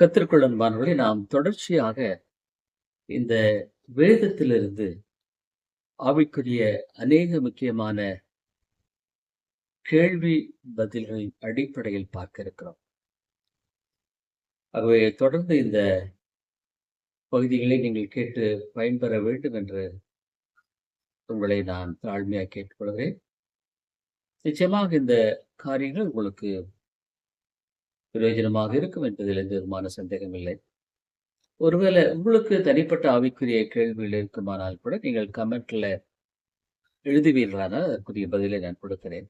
கத்திற்குள் அன்பானவர்களே நாம் தொடர்ச்சியாக இந்த வேதத்திலிருந்து ஆவிக்குரிய அநேக முக்கியமான கேள்வி பதில்களின் அடிப்படையில் பார்க்க இருக்கிறோம் ஆகவே தொடர்ந்து இந்த பகுதிகளை நீங்கள் கேட்டு பயன்பெற வேண்டும் என்று உங்களை நான் தாழ்மையாக கேட்டுக்கொள்கிறேன். நிச்சயமாக இந்த காரியங்கள் உங்களுக்கு பிரயோஜனமாக இருக்கும் என்பதில் எந்த விதமான சந்தேகம் இல்லை. ஒருவேளை உங்களுக்கு தனிப்பட்ட ஆவிக்குரிய கேள்விகள் இருக்குமானால் கூட நீங்கள் கமெண்ட்ல எழுதுவீர்களானால் அதற்குரிய பதிலை நான் கொடுக்கிறேன்.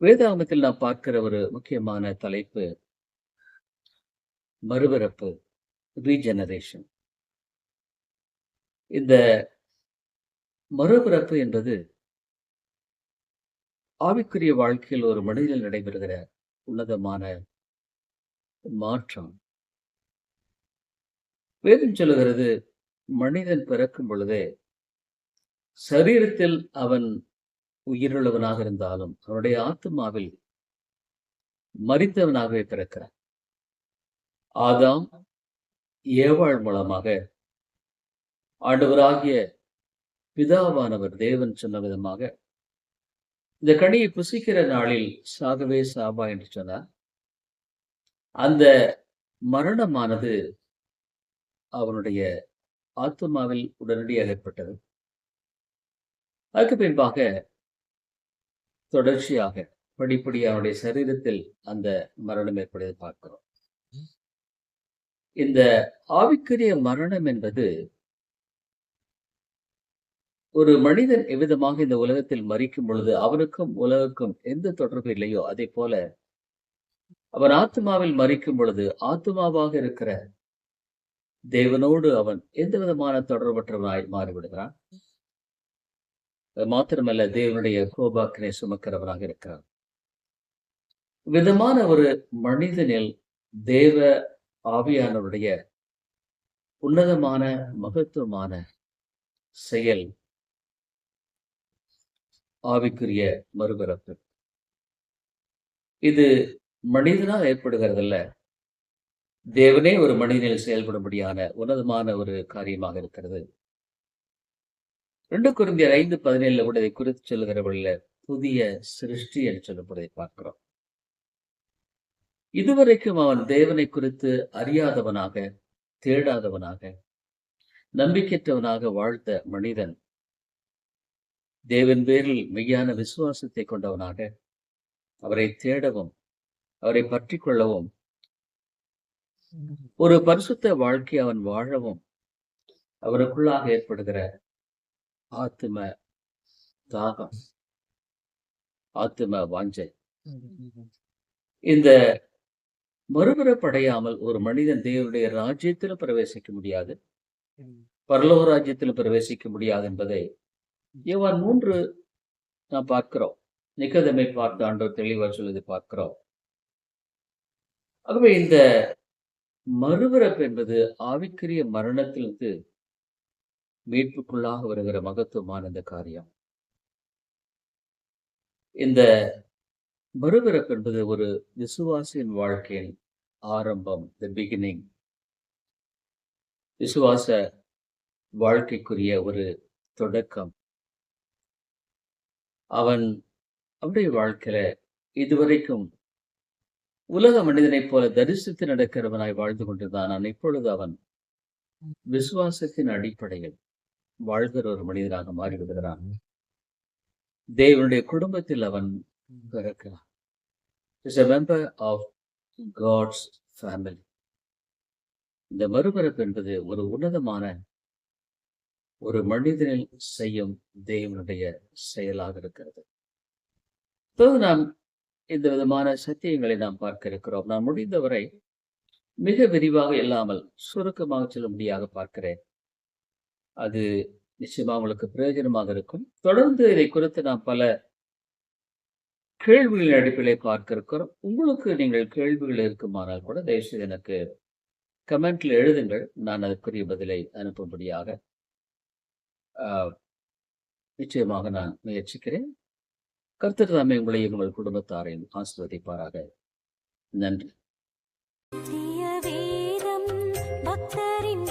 வேதாகமத்தில் நான் பார்க்கிற ஒரு முக்கியமான தலைப்பு மறுபிறப்பு ரீஜெனரேஷன் இந்த மறுபிறப்பு என்பது ஆவிக்குரிய வாழ்க்கையில் ஒரு மனிதனில் நடைபெறுகிற உன்னதமான மாற்றம். வேதம் சொல்லுகிறது மனிதன் பிறக்கும் பொழுதே சரீரத்தில் அவன் உயிருள்ளவனாக இருந்தாலும் அவனுடைய ஆத்மாவில் மறித்தவனாகவே பிறக்கிறான். ஆதாம் ஏவாள் மூலமாக ஆண்டவராகிய பிதாவானவர் தேவன் சொன்ன விதமாக இந்த கனியை புசிக்கிற நாளில் சாகவே சாபா என்று சொன்னார். அந்த மரணமானது அவனுடைய ஆத்மாவில் உடனடியாக ஏற்பட்டது. அதுக்கு பின்பாக தொடர்ச்சியாக படிப்படி அவனுடைய சரீரத்தில் அந்த மரணம் ஏற்படுவதை பார்க்கிறோம். இந்த ஆவிக்குரிய மரணம் என்பது ஒரு மனிதன் எவ்விதமாக இந்த உலகத்தில் மறிக்கும் பொழுது அவனுக்கும் உலகுக்கும் எந்த தொடர்பு இல்லையோ அதே போல அவன் ஆத்மாவில் மறிக்கும் பொழுது ஆத்மாவாக இருக்கிற தேவனோடு அவன் எந்த விதமான தொடர்பற்றவனாய் மாறிவிடுகிறான்? அது மாத்திரமல்ல தேவனுடைய கோபாக்கினை சுமக்கிறவனாக இருக்கிறான். விதமான ஒரு மனிதனில் தேவ ஆவியானவருடைய உன்னதமான மகத்துவமான செயல் ஆவிக்குரிய மறுபிறப்பு. இது மனிதனால் ஏற்படுகிறதல்ல. தேவனே ஒரு மனிதனில் செயல்படும்படியான உன்னதமான ஒரு காரியமாக இருக்கிறது. ரெண்டு குருந்தியர் ஐந்து பதினேழுல கூட இதை குறித்து சொல்லுகிறவர்கள புதிய சிருஷ்டி என்று சொல்லப்படுவதை பார்க்கிறோம். இதுவரைக்கும் அவன் தேவனை குறித்து அறியாதவனாக தேடாதவனாக நம்பிக்கையற்றவனாக வாழ்ந்த மனிதன் தேவன் பேரில் மெய்யான விசுவாசத்தை கொண்டவனாக அவரை தேடவும் அவரை பற்றி கொள்ளவும் ஒரு பரிசுத்த வாழ்க்கை அவன் வாழவும் அவருக்குள்ளாக ஏற்படுகிற ஆத்தும தாகம் ஆத்தும வாஞ்சை. இந்த மறுபிறப்படையாமல் ஒரு மனிதன் தேவனுடைய ராஜ்யத்தில் பிரவேசிக்க முடியாது பரலோக ராஜ்யத்தில் பிரவேசிக்க முடியாது என்பதை யோவான் மூன்று நான் பார்க்கிறோம். நிக்கதமை பார்த்து ஆண்டவர் தெளிவாக சொல்வதை பார்க்கிறோம். ஆகவே இந்த மறுபிறப்பு என்பது ஆவிக்குரிய மரணத்திலிருந்து மீட்புக்குள்ளாக வருகிற மகத்துவமான இந்த காரியம். இந்த மறுபிறப்பு என்பது ஒரு விசுவாசியின் வாழ்க்கையின் ஆரம்பம் த பிகினிங் விசுவாச வாழ்க்கைக்குரிய ஒரு தொடக்கம். அவன் அப்படி வாழ்க்கையில இதுவரைக்கும் உலக மனிதனைப் போல தரிசித்து நடக்கிறவனாய் வாழ்ந்து கொண்டிருந்தான். ஆனால் இப்பொழுது அவன் விசுவாசத்தின் அடிப்படையில் வாழ்கிற ஒரு மனிதனாக மாறிவிடுகிறான் தேவனுடைய குடும்பத்தில் அவன் பிறக்கிறான். Is a member of God's family இந்த மறுபிறப்பு என்பது ஒரு உன்னதமான ஒரு மனிதனில் செய்யும் தேவனுடைய செயலாக இருக்கிறது. இப்போது நாம் இந்த விதமான சத்தியங்களை நாம் பார்க்க இருக்கிறோம். நான் முடிந்தவரை மிக விரிவாக இல்லாமல் சுருக்கமாக செல்லும்படியாக பார்க்கிறேன். அது நிச்சயமா உங்களுக்கு பிரயோஜனமாக இருக்கும். தொடர்ந்து இதை குறித்து நாம் பல கேள்விகளின் அடிப்படையில் பார்க்க இருக்கிறோம். உங்களுக்கு நீங்கள் கேள்விகள் இருக்குமானால் கூட தயவுசெய்து எனக்கு கமெண்ட்ல எழுதுங்கள். நான் அதற்குரிய பதிலை அனுப்பும்படியாக நிச்சயமாக நான் முயற்சிக்கிறேன். கர்த்தர் தாமே உங்களையும் உங்கள் குடும்பத்தாரையும் ஆசீர்வதிப்பாராக. நன்றி. பக்தரின்